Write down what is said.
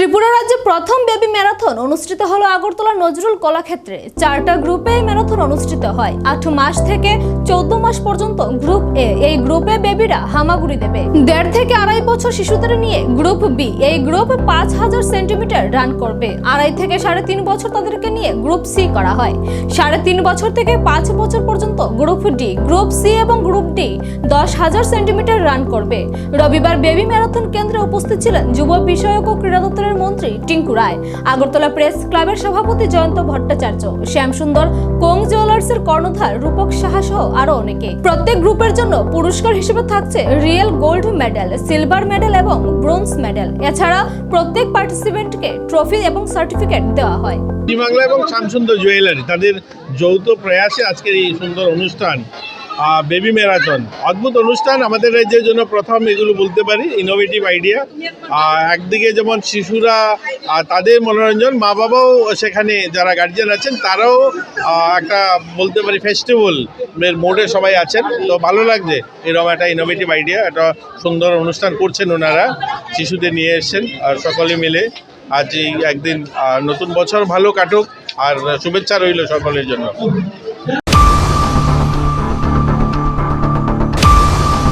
ত্রিপুরা রাজ্যে প্রথম baby marathon অনুষ্ঠিত হলো আগরতলা নজরুল কলাক্ষেত্রে। চারটা গ্রুপে ম্যারাথন অনুষ্ঠিত হয়, আট মাস থেকে চৌদ্দ মাস পর্যন্ত গ্রুপ এ, এই গ্রুপে বেবিরা হামাগুড়ি দেবে। দেড় থেকে আড়াই বছর শিশুদের নিয়ে গ্রুপ বি, এই গ্রুপ পাঁচ হাজার সেন্টিমিটার রান করবে। আড়াই থেকে সাড়ে তিন বছর তাদেরকে নিয়ে গ্রুপ সি করা হয়। সাড়ে তিন বছর থেকে পাঁচ বছর পর্যন্ত গ্রুপ ডি, গ্রুপ সি এবং গ্রুপ ডি দশ হাজার সেন্টিমিটার রান করবে। রবিবার বেবি ম্যারাথন কেন্দ্রে উপস্থিত ছিলেন যুব বিষয়ক ও ক্রীড়া দপ্তরের মন্ত্রী টিঙ্কু রায়। আগরতলা প্রেস ক্লাবের সভাপতি জয়ন্ত ভট্টাচার্য, শ্যামসুন্দর কোং জুয়েলার্সের কর্ণধার রূপক সাহা সহ আরও অনেকে। প্রত্যেক গ্রুপের জন্য পুরস্কার হিসেবে থাকছে real gold medal, silver medal এবং ব্রোঞ্জ মেডেল। এছাড়া প্রত্যেক পার্টিসিপেন্টকে ট্রফি এবং সার্টিফিকেট দেওয়া হয়। বাংলা এবং শ্যামসুন্দর জুয়েলারি তাদের যৌথ প্রয়াসে আজকের এই সুন্দর অনুষ্ঠান বেবি ম্যারাথন। অদ্ভুত অনুষ্ঠান, আমাদের রাজ্যের জন্য প্রথম এগুলো বলতে পারি ইনোভেটিভ আইডিয়া একদিকে যেমন শিশুরা তাদের মনোরঞ্জন, মা বাবাও সেখানে যারা গার্জিয়ান আছেন, তারাও একটা বলতে পারি ফেস্টিভ্যাল এর মোডে সবাই আছেন। তো ভালো লাগছে, এরকম একটা ইনোভেটিভ আইডিয়া একটা সুন্দর অনুষ্ঠান করছেন ওনারা, শিশুদের নিয়ে এসছেন, আর সকলে মিলে আজ একদিন নতুন বছর ভালো কাটুক, আর শুভেচ্ছা রইল সকলের জন্য।